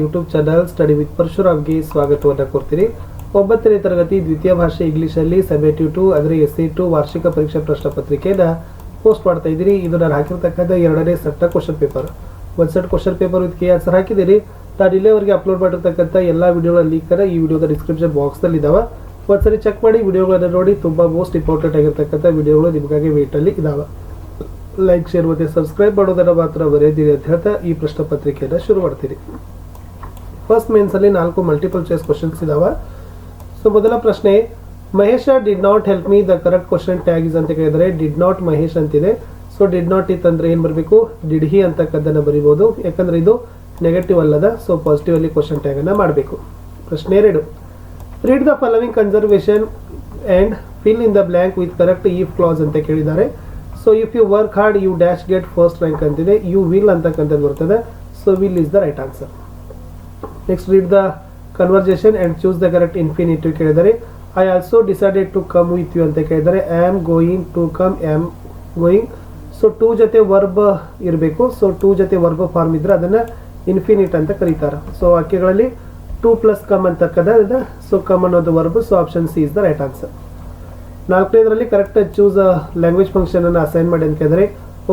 YouTube channel study with ಪರಶುರಾಮ್ಗೆ ಸ್ವಾಗತವನ್ನು ಕೊಡ್ತೀರಿ ಒಂಬತ್ತನೇ ತರಗತಿ ದ್ವಿತೀಯ ಭಾಷೆ ಇಂಗ್ಲೀಷಲ್ಲಿ ಸೆವೆಂಟಿ ಟು ಅಂದರೆ ಎಸ್ ಸಿ ಟು ವಾರ್ಷಿಕ ಪರೀಕ್ಷಾ ಪ್ರಶ್ನೆ ಪತ್ರಿಕೆಯನ್ನ ಪೋಸ್ಟ್ ಮಾಡ್ತಾ ಇದ್ದೀನಿ. ಇದು ನಾನು ಹಾಕಿರ್ತಕ್ಕಂಥ ಎರಡನೇ ಸೆಟ್ನ ಕ್ವಶನ್ ಪೇಪರ್. ಒಂದು ಸೆಟ್ ಕ್ವಶನ್ ಪೇಪರ್ ಇದಕ್ಕೆ ಆನ್ಸರ್ ಹಾಕಿದ್ದೀರಿ ನಾನು ಇಲ್ಲಿವರೆಗೆ ಅಪ್ಲೋಡ್ ಮಾಡಿರ್ತಕ್ಕಂಥ ಎಲ್ಲ ವಿಡಿಯೋಗಳ ಲಿಂಕನ್ನು ಈ ವಿಡಿಯೋದ ಡಿಸ್ಕ್ರಿಪ್ಷನ್ ಬಾಕ್ಸ್ನಲ್ಲಿ ಇದಾವೆ. ಒಂದ್ಸರಿ ಚೆಕ್ ಮಾಡಿ ವಿಡಿಯೋಗಳನ್ನು ನೋಡಿ. ತುಂಬ ಮೋಸ್ಟ್ ಇಂಪಾರ್ಟೆಂಟ್ ಆಗಿರ್ತಕ್ಕಂಥ ವಿಡಿಯೋಗಳು ನಿಮಗಾಗಿ ವೇಟಲ್ಲಿ ಇದಾವೆ. ಲೈಕ್, ಶೇರ್ ಮತ್ತು ಸಬ್ಸ್ಕ್ರೈಬ್ ಮಾಡೋದನ್ನು ಮಾತ್ರ ಬರೆಯದಿರಿ ಅಂತ ಹೇಳ್ತಾ ಈ ಪ್ರಶ್ನೆ ಪತ್ರಿಕೆಯನ್ನು ಶುರು ಮಾಡ್ತೀನಿ. ಫಸ್ಟ್ ಮೇನ್ಸಲ್ಲಿ ನಾಲ್ಕು ಮಲ್ಟಿಪಲ್ ಚಾಯ್ಸ್ ಕ್ವಶನ್ಸ್ ಇದಾವೆ. ಸೊ ಮೊದಲ ಪ್ರಶ್ನೆ, Mahesh did not help me the correct question tag is ಅಂತ ಕೇಳಿದರೆ ಡಿಡ್ ನಾಟ್ ಮಹೇಶ್ ಅಂತಿದೆ. ಸೊ ಡಿಡ್ ನಾಟ್ ಇತ್ ಅಂದ್ರೆ ಏನು ಬರಬೇಕು? ಡಿಡ್ ಹಿ ಅಂತಕ್ಕದ್ದನ್ನು ಬರಿಬೋದು. ಯಾಕಂದ್ರೆ ಇದು ನೆಗೆಟಿವ್ ಅಲ್ಲದ ಸೊ ಪಾಸಿಟಿವ್ ಅಲ್ಲಿ ಕ್ವಶನ್ ಟ್ಯಾಗ್ ಅನ್ನ ಮಾಡಬೇಕು. ಪ್ರಶ್ನೆ ಎರಡು read the following conversation and fill in the blank with correct if clause ಅಂತ ಕೇಳಿದ್ದಾರೆ. So if you work hard you dash get first rank ಅಂತಿದೆ. ಯು ವಿಲ್ ಅಂತಕ್ಕಂಥದ್ದು ಬರ್ತದೆ. So will is the right answer next read the conversation and choose the correct infinitive ಕೇಳಿದರೆ. I also decided to come with you ಅಂತ ಕೇಳಿದರೆ I am going to come I am going so to ಜೊತೆ verb ಇರಬೇಕು. So to ಜೊತೆ verb form ಇದ್ರೆ ಅದನ್ನು infinite ಅಂತ ಕರೀತಾರೆ. ಸೊ ವಾಕ್ಯಗಳಲ್ಲಿ ಟೂ ಪ್ಲಸ್ ಕಮ್ ಅಂತಕ್ಕದ ಸೊ ಕಮ್ ಅನ್ನೋದು verb so option C is the right answer ನಾಲ್ಕನೇದರಲ್ಲಿ correct choose language function ಅನ್ನು ಅಸೈನ್ ಮಾಡಿ ಅಂತ ಕೇಳಿದರೆ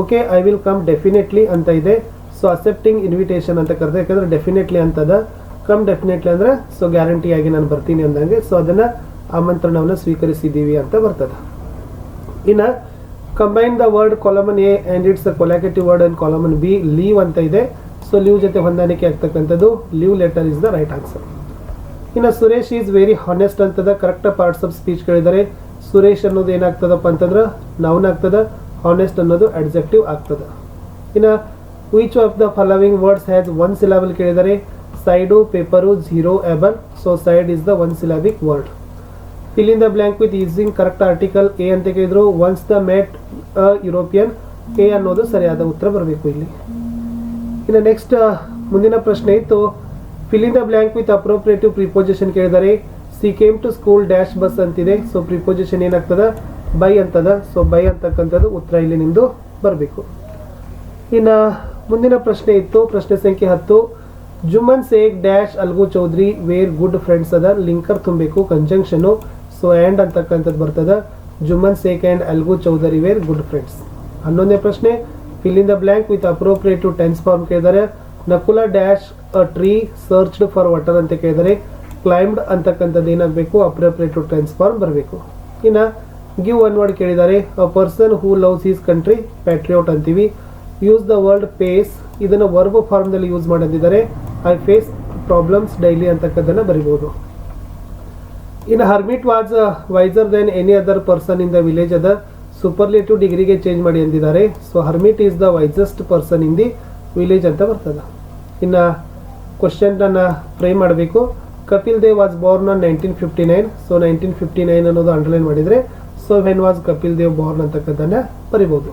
okay I will come definitely ಅಂತ ಇದೆ. ಸೊ ಅಕ್ಸೆಪ್ಟಿಂಗ್ ಇನ್ವಿಟೇಷನ್ ಅಂತ ಕರೆದ್ರೆ ಯಾಕಂದ್ರೆ ಡೆಫಿನೆಟ್ಲಿ ಅಂತದ. ಕಮ್ ಡೆಫಿನೆಟ್ಲಿ ಅಂದ್ರೆ ಸೊ ಗ್ಯಾರಂಟಿ ಆಗಿ ನಾನು ಬರ್ತೀನಿ ಅಂದಂಗೆ ಸೊ ಅದನ್ನ ಆಮಂತ್ರಣವನ್ನು ಸ್ವೀಕರಿಸಿದ್ದೀವಿ ಅಂತ ಬರ್ತದೆ. ಇನ್ನು combine the word column A and it's the collocative word and column B leave ಅಂತ ಇದೆ. ಸೊ ಲೀವ್ ಜೊತೆ ಹೊಂದಾಣಿಕೆ ಆಗ್ತಕ್ಕಂಥದ್ದು leave letter is the right answer ಇನ್ನು ಸುರೇಶ್ ಈಸ್ ವೆರಿ ಹಾನೆಸ್ಟ್ ಅಂತದ ಕರೆಕ್ಟ್ ಪಾರ್ಟ್ಸ್ ಆಫ್ ಸ್ಪೀಚ್ ಕೇಳಿದರೆ ಸುರೇಶ್ ಅನ್ನೋದು ಏನಾಗ್ತದಪ್ಪ ಅಂತಂದ್ರೆ ನೌನ್ ಆಗ್ತದ ಹಾನೆಸ್ಟ್ ಅನ್ನೋದು ಅಡ್ಜೆಕ್ಟಿವ್ ಆಗ್ತದೆ. ಇನ್ನು which of the following words has one syllable ಕೇಳಿದರೆ? Side paper zero able so side is the one syllabic word fill in the blank with using correct article a ಅಂತ ಕೇಳಿದ್ರು. Once the met European a ಅನ್ನೋದು ಸರಿಯಾದ ಉತ್ತರ ಬರಬೇಕು ಇಲ್ಲಿ. ಇನ್ನು next ಮುಂದಿನ ಪ್ರಶ್ನೆ ಇತ್ತು. Fill in the blank with appropriate preposition ಕೇಳಿದರೆ she came to school dash bus ಅಂತಿದೆ. ಸೊ ಪ್ರಿಪೋಸಿಷನ್ ಏನಾಗ್ತದ? ಬೈ ಅಂತದ. ಸೊ ಬೈ ಅಂತಕ್ಕಂಥದ್ದು ಉತ್ತರ ಇಲ್ಲಿ ನಿಮ್ಮದು ಬರಬೇಕು. ಇನ್ನು ಮುಂದಿನ ಪ್ರಶ್ನೆ ಇತ್ತು. ಪ್ರಶ್ನೆ ಸಂಖ್ಯೆ ಹತ್ತು. Jumman Sheikh dash Algu Chaudhary, were good friends ಅದ. ಲಿಂಕರ್ ತುಂಬಬೇಕು ಕಂಜಂಕ್ಷನು ಸೊ ಆ್ಯಂಡ್ ಅಂತಕ್ಕಂಥದ್ದು ಬರ್ತದ. Jumman Sheikh and Algu Chaudhary, were good friends. ಹನ್ನೊಂದನೇ ಪ್ರಶ್ನೆ. Fill in the blank with appropriate tense form ಕೇಳಿದ್ದಾರೆ Nakula dash a tree searched for water ಅಂತ ಕೇಳಿದರೆ, climbed ಅಂತಕ್ಕಂಥದ್ದು ಏನಾಗಬೇಕು? ಅಪ್ರೋಪ್ರಿಯೇಟಿವ್ ಟೆನ್ಸ್ ಫಾರ್ಮ್ ಬರಬೇಕು. ಇನ್ನು, ಗಿವ್ ಒನ್ ವರ್ಡ್ ಕೇಳಿದ್ದಾರೆ a person who loves his country patriot ಅಂತೀವಿ. ಯೂಸ್ ದ ವರ್ಡ್ ಫೇಸ್ ಇದನ್ನು ವರ್ಬ್ ಫಾರ್ಮ್ನಲ್ಲಿ ಯೂಸ್ ಮಾಡಿದ್ದಾರೆ ಐ ಫೇಸ್ ಪ್ರಾಬ್ಲಮ್ಸ್ ಡೈಲಿ ಅಂತಕ್ಕದ್ದನ್ನು ಬರಿಬೋದು. ಇನ್ನು hermit was wiser than any other person in the village ಅದ. ಸೂಪರ್ಲೇಟಿವ್ ಡಿಗ್ರಿಗೆ ಚೇಂಜ್ ಮಾಡಿ ಅಂದಿದ್ದಾರೆ. So hermit is the wisest person in the village ಅಂತ ಬರ್ತದೆ. ಇನ್ನು ಕ್ವಶನ್ನ ಫ್ರೇಮ್ ಮಾಡಬೇಕು. Kapil Dev was born on nineteen fifty nine so nineteen fifty nine ಅನ್ನೋದು underline ಮಾಡಿದರೆ so when was Kapil Dev born ಅಂತಕ್ಕದ್ದನ್ನು ಬರಿಬೋದು.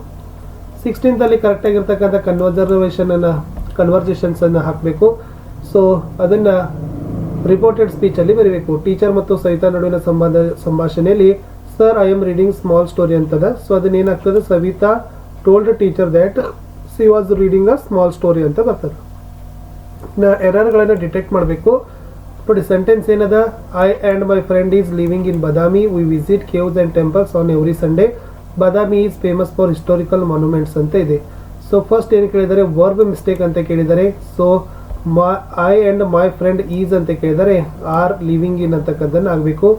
ಸಿಕ್ಸ್ಟೀನ್ತಲ್ಲಿ ಕರೆಕ್ಟಾಗಿರ್ತಕ್ಕಂಥ ಕನ್ವರ್ಸೇಷನ್ಸ್ ಅನ್ನು ಹಾಕಬೇಕು. ಸೊ ಅದನ್ನು ರಿಪೋರ್ಟೆಡ್ ಸ್ಪೀಚಲ್ಲಿ ಬರೀಬೇಕು. ಟೀಚರ್ ಮತ್ತು ಸಹಿತ ನಡುವಿನ ಸಂಬಂಧ, ಸಂಭಾಷಣೆಯಲ್ಲಿ sir I am reading small story ಅಂತದ. ಸೊ ಅದನ್ನ ಏನಾಗ್ತದೆ Savita told teacher that she was reading a small story ಅಂತ ಬರ್ತದೆ. ನಾ ಎರರ್ಗಳನ್ನು ಡಿಟೆಕ್ಟ್ ಮಾಡಬೇಕು. ನೋಡಿ ಸೆಂಟೆನ್ಸ್ ಏನದ? I and my friend is living in Badami we visit caves and temples on every Sunday Badami is famous for historical monuments ಅಂತ ಇದೆ. So first ಏನು ಕೇಳಿದರೆ ವರ್ಬ್ ಮಿಸ್ಟೇಕ್ ಅಂತ ಕೇಳಿದರೆ ಸೊ ಮಾ I and my friend is ಅಂತ ಕೇಳಿದರೆ are living ಇನ್ ಅಂತಕ್ಕದ್ದನ್ನು ಆಗಬೇಕು.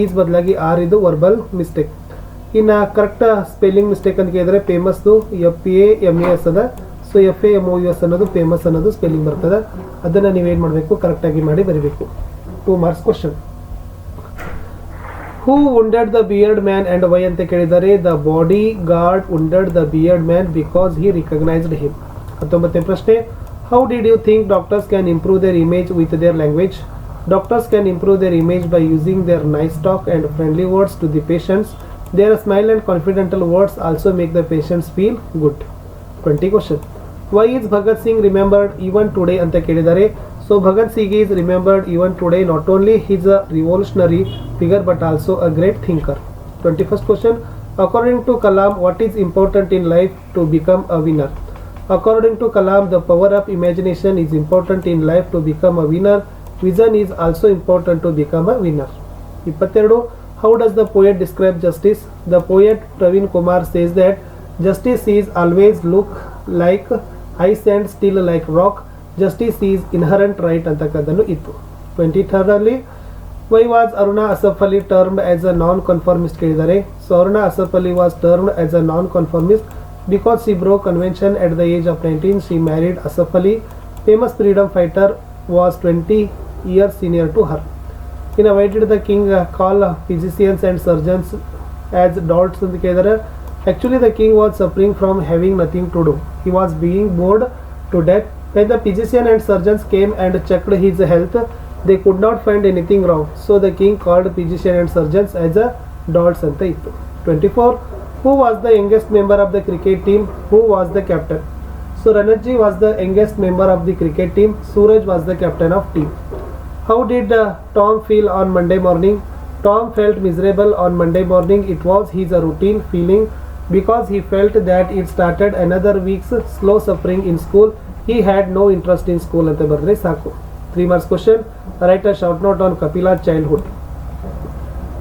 ಈಸ್ ಬದಲಾಗಿ ಆರ್ ಇದು ವರ್ಬಲ್ ಮಿಸ್ಟೇಕ್ ಇನ್ನು ಕರೆಕ್ಟ್ ಸ್ಪೆಲ್ಲಿಂಗ್ ಮಿಸ್ಟೇಕ್ ಅಂತ ಕೇಳಿದರೆ ಫೇಮಸ್ದು F A M A S ಅದ. So F A M O U S ಅನ್ನೋದು ಫೇಮಸ್ ಅನ್ನೋದು ಸ್ಪೆಲ್ಲಿಂಗ್ ಬರ್ತದೆ. ಅದನ್ನು ನೀವೇನು ಮಾಡಬೇಕು? ಕರೆಕ್ಟಾಗಿ ಮಾಡಿ ಬರೀಬೇಕು. Two marks question who wounded the beard man and why ಅಂತ ಕೇಳಿದರೆ the bodyguard wounded the beard man because he recognised him ಹತ್ತೊಂಬತ್ತನೇ ಪ್ರಶ್ನೆ. How did you think doctors can improve their image with their language doctors can improve their image by using their nice talk and friendly words to the patients their smile and confidential words also make the patients feel good twenty question why is Bhagat Singh remembered even today ಅಂತ ಕೇಳಿದ್ದಾರೆ So Bhagat Singh is remembered even today not only he's a revolutionary figure but also a great thinker. 21st question According to Kalam what is important in life to become a winner? According to Kalam the power of imagination is important in life to become a winner. Vision is also important to become a winner. How does the poet describe justice? The poet Praveen Kumar says that justice is always look like ice and still like rock justice is inherent right ಅಂತಕ್ಕಂಥದ್ದು ಇತ್ತು. Twenty ಥರ್ಡಲ್ಲಿ why was Aruna Asaf Ali termed as a non conformist ಕೇಳಿದ್ದಾರೆ so Aruna Asaf Ali was termed as a non conformist because she broke convention at the age of nineteen she married Asaf Ali famous freedom fighter was twenty year senior to her ಇನ್ನು why did the king call physicians and surgeons as dolts ಅಂತ ಕೇಳಿದರೆ actually the king was suffering from having nothing to do he was being bored to death when the physician and surgeons came and checked his health they could not find anything wrong so the king called physician and surgeons as a dolts ಅಂತ ಇತ್ತು twenty four who was the youngest member of the cricket team who was the captain so Ranji was the youngest member of the cricket team Suraj was the captain of team How did uh, Tom feel on Monday morning? Tom felt miserable on Monday morning. It was his uh, routine feeling because he felt that it started another week's slow suffering in school. He had no interest in school ಅಂತ ಬರೆದ್ರೆ ಸಾಕು three marks question write a short note on Kapila childhood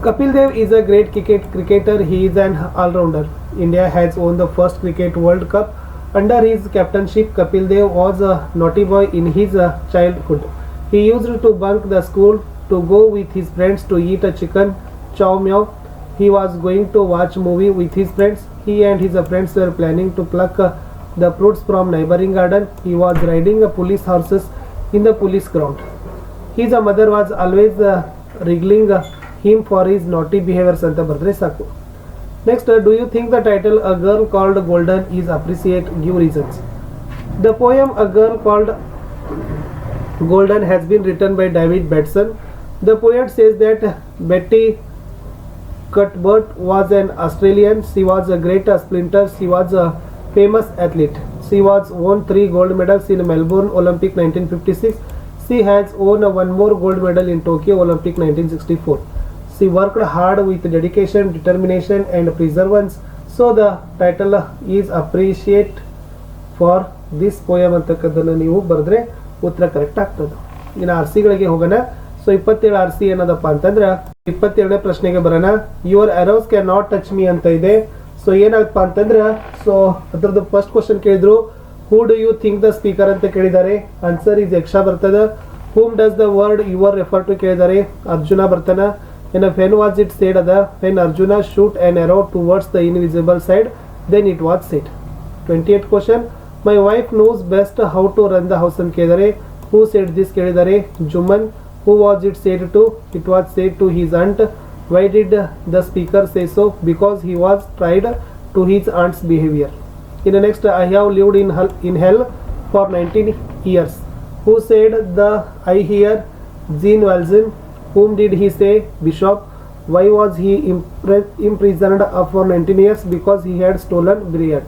Kapil Dev is a great cricket cricketer. He is an all-rounder. India has won the first Cricket World Cup. Under his captainship, Kapil Dev was a naughty boy in his uh, childhood. He used to bunk the school to go with his friends to eat a chicken chow meow. He was going to watch movie with his friends. He and his friends were planning to pluck uh, the fruits from neighboring garden. He was riding a police horses in the police ground. His uh, mother was always uh, wriggling uh, him for his naughty behaviors ಅಂತ ಬರೆದ್ರೆ ಸಾಕು next do you think the title a girl called golden is appreciate give reasons the poem a girl called Golden has been written by David Batson. The poet says that Betty Cuthbert was an Australian. She was a great sprinter. She was a famous athlete. She was won three gold medals in Melbourne Olympic 1956. She has won one more gold medal in Tokyo Olympic 1964. She worked hard with dedication, determination, and perseverance. So the title is appreciate for this poem ಅಂತಕ್ಕದ್ದನ್ನು ನೀವು ಬರೆದ್ರೆ ಉತ್ತರ correct ಆಗ್ತದೆ ಇನ್ನು R ಸಿಗಳಿಗೆ ಹೋಗೋಣ so ಇಪ್ಪತ್ತೇಳು R C ಏನದಪ್ಪ ಅಂತಂದ್ರೆ ಇಪ್ಪತ್ತೇಳನೇ ಪ್ರಶ್ನೆಗೆ ಬರೋಣ your arrows can not touch me ಅಂತ ಇದೆ ಸೊ ಏನಾಗಪ್ಪ ಅಂತಂದ್ರೆ ಸೊ ಅದ್ರದ್ದು ಫಸ್ಟ್ ಕ್ವಶನ್ ಕೇಳಿದ್ರು who do you think the speaker ಅಂತ ಕೇಳಿದ್ದಾರೆ. ಆನ್ಸರ್ ಈಸ್ ಯಕ್ಷ ಬರ್ತದೆ. Whom does the word your refer to ಕೇಳಿದ್ದಾರೆ. ಅರ್ಜುನ ಬರ್ತಾನ. ಇನ್ನು ಫೆನ್ ವಾಸ್ ಇಟ್ ಸೇಡ್ ಅದ? When Arjuna shoot an arrow towards the invisible side then it was said twenty eight question my wife knows best how to run the house ಅಂತ ಕೇಳಿದ್ದಾರೆ. Who said this ಕೇಳಿದ್ದಾರೆ. Jumman who was it said to it was said to his aunt why did the speaker say so because he was tried to his aunt's behaviour ಇನ್ನು next I have lived in hell in hell for nineteen years who said the I hear Jean Valjean whom did he say bishop why was he impre- imprisoned up for 19 years because he had stolen bread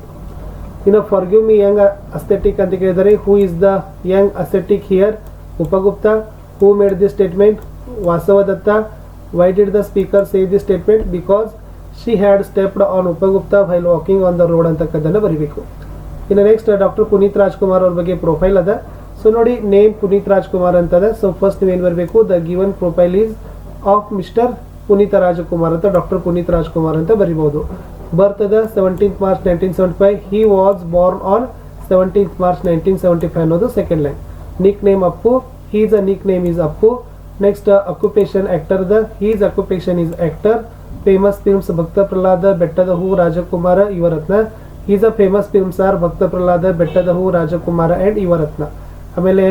ಇನ್ನು forgive ಮಿ Young aesthetic ಅಂತ ಕೇಳಿದರೆ who is the young ascetic here Upagupta who made the statement Vasavadatta why did the speaker say the statement because she had stepped on Upagupta while walking on the road ಅಂತಕ್ಕದ್ದನ್ನು ಬರಿಬೇಕು. ಇನ್ನು next doctor Puneeth Rajkumar ಅವ್ರ ಬಗ್ಗೆ profile ಅದ. So ನೋಡಿ name Puneeth Rajkumar ಅಂತದ. So first ನೀವೇನು ಬರಬೇಕು? The given profile is of mister Puneeth Rajakumar ಅಂತ ಡಾಕ್ಟರ್ ಪುನೀತ್ ರಾಜ್ಕುಮಾರ್ ಅಂತ ಬರಿಬಹುದು. ಬರ್ತ್ ಅದ seventeenth March nineteen seventy five he was born on seventeenth March nineteen seventy five ಅನ್ನೋದು second line nickname Appu. His a nickname is Appu. Next occupation actor the his occupation is actor famous films Bhakta Prahlada Bettada Hoovu Rajakumara Yuvarathna is a famous films are Bhakta Prahlada Bettada Hoovu Rajakumara and Yuvarathna ಆಮೇಲೆ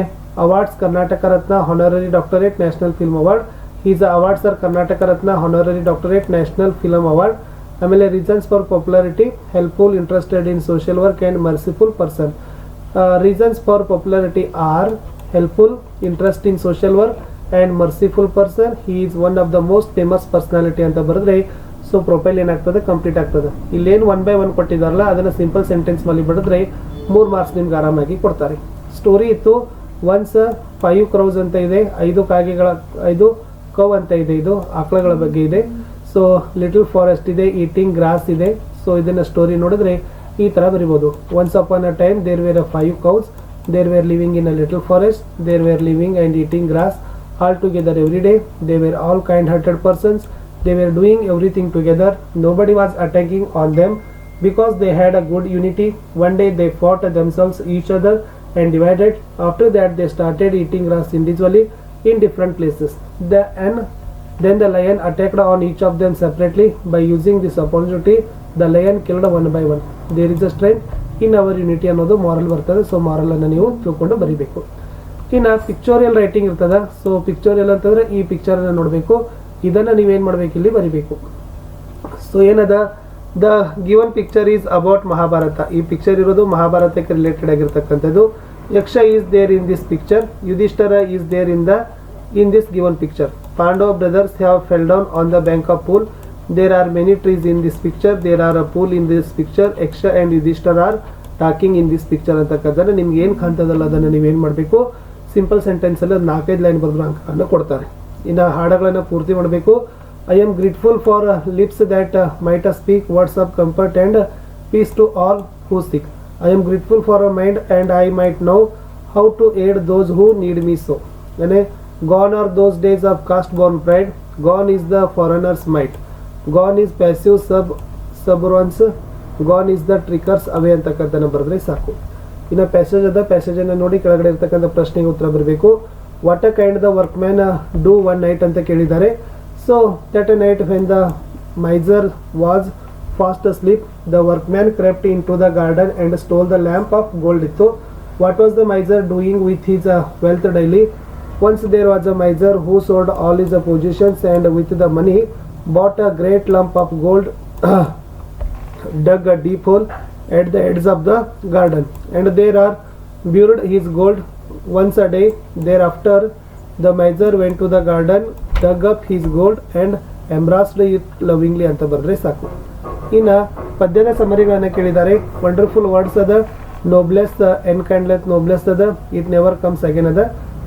awards Karnataka Ratna honorary doctorate national film award is awards are Karnataka Ratna honorary doctorate national film award ಆಮೇಲೆ reasons for popularity helpful interested in social work and merciful person reasons for popularity are helpful interest in social work and merciful person he is one of the most famous personality ಅಂತ ಬರೆದ್ರೆ so profile ಏನಾಗ್ತದೆ? Complete ಆಗ್ತದೆ. ಇಲ್ಲೇನು one by one ಕೊಟ್ಟಿದಾರಲ್ಲ ಅದನ್ನು simple sentence ಮೇಲೆ ಬರೆದ್ರೆ ಮೂರು ಮಾರ್ಕ್ಸ್ ನಿಮ್ಗೆ ಆರಾಮಾಗಿ ಕೊಡ್ತಾರೆ. ಸ್ಟೋರಿ ಇತ್ತು ಒನ್ಸ್ ಫೈವ್ ಕ್ರೌಸ್ ಅಂತ ಇದೆ, ಐದು ಕಾಗೆಗಳ, ಐದು ಕವ್ ಅಂತ ಇದೆ ಇದು, ಆಕಳಗಳ ಬಗ್ಗೆ ಇದೆ. ಸೊ ಲಿಟಲ್ ಫಾರೆಸ್ಟ್ ಇದೆ ಈಟಿಂಗ್ ಗ್ರಾಸ್ ಇದೆ. ಸೊ ಇದನ್ನು ಸ್ಟೋರಿ ನೋಡಿದ್ರೆ ಈ ಥರ ಬರಿಬೋದು. Once upon a time there were a five cows there were living in a little forest there were living and eating grass all together every day they were all kind hearted persons they were doing everything together nobody was attacking on them because they had a good unity one day they fought themselves each other and divided after that they started eating grass individually in different places the and then the lion attacked on each of them separately by using this opportunity the lion killed one by one there is a strength in our unity ಅನ್ನೋದು moral ಬರ್ತದೆ so moral ಅನ್ನು ನೀವು ತಿಳ್ಕೊಂಡು ಬರಿಬೇಕು ಇನ್ನು pictorial writing ಇರ್ತದ. So pictorial ಅಂತಂದ್ರೆ ಈ ಪಿಕ್ಚರ್ ಅನ್ನ ನೋಡಬೇಕು. ಇದನ್ನ ನೀವೇನು ಮಾಡ್ಬೇಕು ಇಲ್ಲಿ ಬರಿಬೇಕು. ಸೊ ಏನದ? The given picture is about Mahabharata ಈ ಪಿಕ್ಚರ್ ಇರೋದು ಮಹಾಭಾರತಕ್ಕೆ ರಿಲೇಟೆಡ್ ಆಗಿರ್ತಕ್ಕಂಥದ್ದು. Yaksha is there in this picture Yudhishthira is there in the in this given picture Pandav brothers have fell down on the bank of pool there are many trees in this picture there are a pool in this picture Yaksha and Yudhishthir are talking in this picture ಅಂತಕ್ಕಂಥದ್ದು ನಿಮ್ಗೆ ಏನು ಕಾಣ್ತದಲ್ಲ ಅದನ್ನು ನೀವೇನು ಮಾಡಬೇಕು? Simple ಸೆಂಟೆನ್ಸಲ್ಲಿ ನಾಲ್ಕೈದು line ಬರೆದ್ರು ಅಂಕಗಳನ್ನು ಕೊಡ್ತಾರೆ. ಇನ್ನು ಹಾಡಗಳನ್ನು ಪೂರ್ತಿ ಮಾಡಬೇಕು. I am grateful for lips that might speak of comfort and peace to all who sick I am grateful for a mind and I might know how to aid those who need me so ಅಂದರೆ gone are those days of caste born pride gone is the foreigners might gone is passive sub submissions gone is the triggers away ಅಂತಕ್ಕಂಥ ಬರೆದ್ರೆ ಸಾಕು. ಇನ್ನು passage ಅದ passage ಅನ್ನ ನೋಡಿ ಕೆಳಗಡೆ ಇರ್ತಕ್ಕಂಥ ಪ್ರಶ್ನೆಗೆ ಉತ್ತರ ಬರಬೇಕು. What a kind the workman do one night ಅಂತ ಕೇಳಿದ್ದಾರೆ. So that a night when the miser was fast sleep the workman crept in to the garden and stole the lamp of gold ಇತ್ತು. What was the miser doing with his wealth daily once there was a miser who sold all is a possessions and with the money bought a great lump of gold dug a deep hole at the ends of the garden. And there are buried his gold once a day. Thereafter, the miser went to the garden, dug up his gold, and embraced it lovingly ಅಂತ ಬರೆದ್ರೆ ಸಾಕು. ಇನ್ನ ಪದ್ಯದ ಸಮರಿಗಳನ್ನು ಕೇಳಿದ್ದಾರೆ wonderful words ಅದ ನೋಬ್ಲೆಸ್ the N kindness nobleness ಅದ it never comes again ಅದ.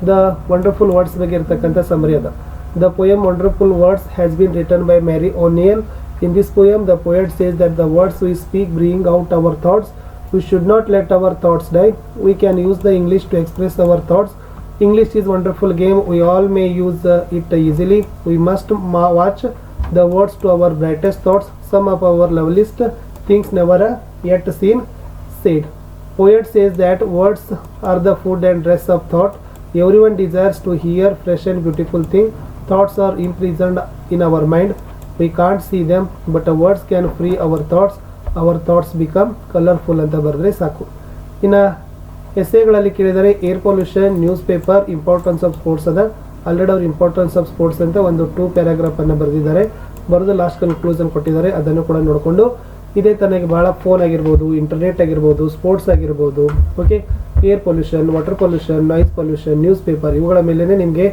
The wonderful words ಬಗ್ಗೆ ಇರತಕ್ಕಂಥ ಸಮರಿ ಅದ. The poem wonderful words has been written by Mary O'Neill In this poem, the poet says that the words we speak bring out our thoughts. We should not let our thoughts die. We can use the English to express our thoughts. English is wonderful game. We all may use uh, it easily. We must watch the words to our brightest thoughts. Some of our loveliest things never uh, yet seen said. Poet says that words are the food and dress of thought. Everyone desires to hear fresh and beautiful thing. Thoughts are imprisoned in our mind. We can't see them, but words can free our thoughts. Our thoughts become colorful ಅಂತ ಬರೆದ್ರೆ ಸಾಕು. ಇನ್ನು ಎಸ್ಸೆಗಳಲ್ಲಿ ಕೇಳಿದರೆ air pollution newspaper importance of sports ಅದ. Already ಅವ್ರು importance of sports ಅಂತ ಒಂದು ಟೂ ಪ್ಯಾರಾಗ್ರಾಫ್ ಅನ್ನು ಬರೆದಿದ್ದಾರೆ. ಬರೆದು ಲಾಸ್ಟ್ ಕನ್ಕ್ಲೂಸನ್ ಕೊಟ್ಟಿದ್ದಾರೆ. ಅದನ್ನು ಕೂಡ ನೋಡಿಕೊಂಡು. ಇದೇ ತನಗೆ ಭಾಳ ಫೋನ್ ಆಗಿರ್ಬೋದು ಇಂಟರ್ನೆಟ್ ಆಗಿರ್ಬೋದು ಸ್ಪೋರ್ಟ್ಸ್ ಆಗಿರ್ಬೋದು okay air pollution water pollution noise pollution newspaper ಇವುಗಳ ಮೇಲೇ ನಿಮಗೆ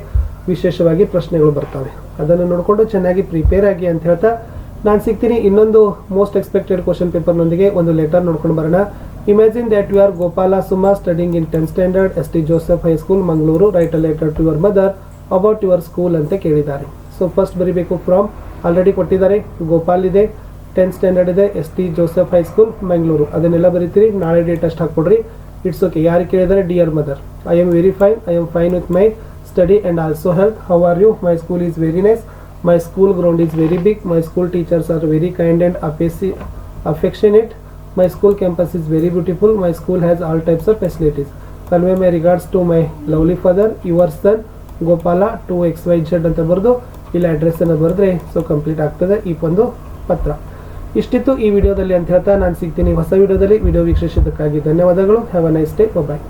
ವಿಶೇಷವಾಗಿ ಪ್ರಶ್ನೆಗಳು ಬರ್ತವೆ. ಅದನ್ನು ನೋಡಿಕೊಂಡು ಚೆನ್ನಾಗಿ ಪ್ರಿಪೇರ್ ಆಗಿ ಅಂತ ಹೇಳ್ತಾ ನಾನು ಸಿಗ್ತೀನಿ. ಇನ್ನೊಂದು ಮೋಸ್ಟ್ ಎಕ್ಸ್ಪೆಕ್ಟೆಡ್ ಕ್ವಶನ್ ಪೇಪರ್ನೊಂದಿಗೆ ಒಂದು ಲೆಟರ್ ನೋಡ್ಕೊಂಡು ಬರೋಣ. Imagine that you are Gopala Suma studying in tenth standard S T Joseph high school Mangaluru write a letter to your mother about your school ಅಂತ ಕೇಳಿದ್ದಾರೆ. ಸೊ ಫಸ್ಟ್ ಬರೀಬೇಕು from already ಕೊಟ್ಟಿದ್ದಾರೆ. ಗೋಪಾಲ್ ಇದೆ. Tenth standard ಇದೆ. S T Joseph high school Mangaluru ಅದನ್ನೆಲ್ಲ ಬರೀತೀರಿ. ನಾಳೆ date ಅಷ್ಟು ಹಾಕ್ಕೊಡ್ರಿ. ಇಟ್ಸ್ ಓಕೆ ಯಾರು ಕೇಳಿದರೆ dear mother I am very fine I am fine with my study and also help how are you my school is very nice my school ground is very big my school teachers are very kind and affectionate my school campus is very beautiful my school has all types of facilities convey my regards to my lovely father your son Gopala to X ಅಂತ ಬರೆದು ಇಲ್ಲಿ ಅಡ್ರೆಸ್ಸನ್ನು ಬರೆದ್ರೆ so complete ಆಗ್ತದೆ ಈ ಒಂದು ಪತ್ರ ಇಷ್ಟಿತ್ತು ಈ ವಿಡಿಯೋದಲ್ಲಿ ಅಂತ ಹೇಳ್ತಾ ನಾನು ಸಿಗ್ತೀನಿ ಹೊಸ ವಿಡಿಯೋದಲ್ಲಿ ವಿಡಿಯೋ ವೀಕ್ಷಿಸಿದ್ದಕ್ಕಾಗಿ ಧನ್ಯವಾದಗಳು have a nice day bye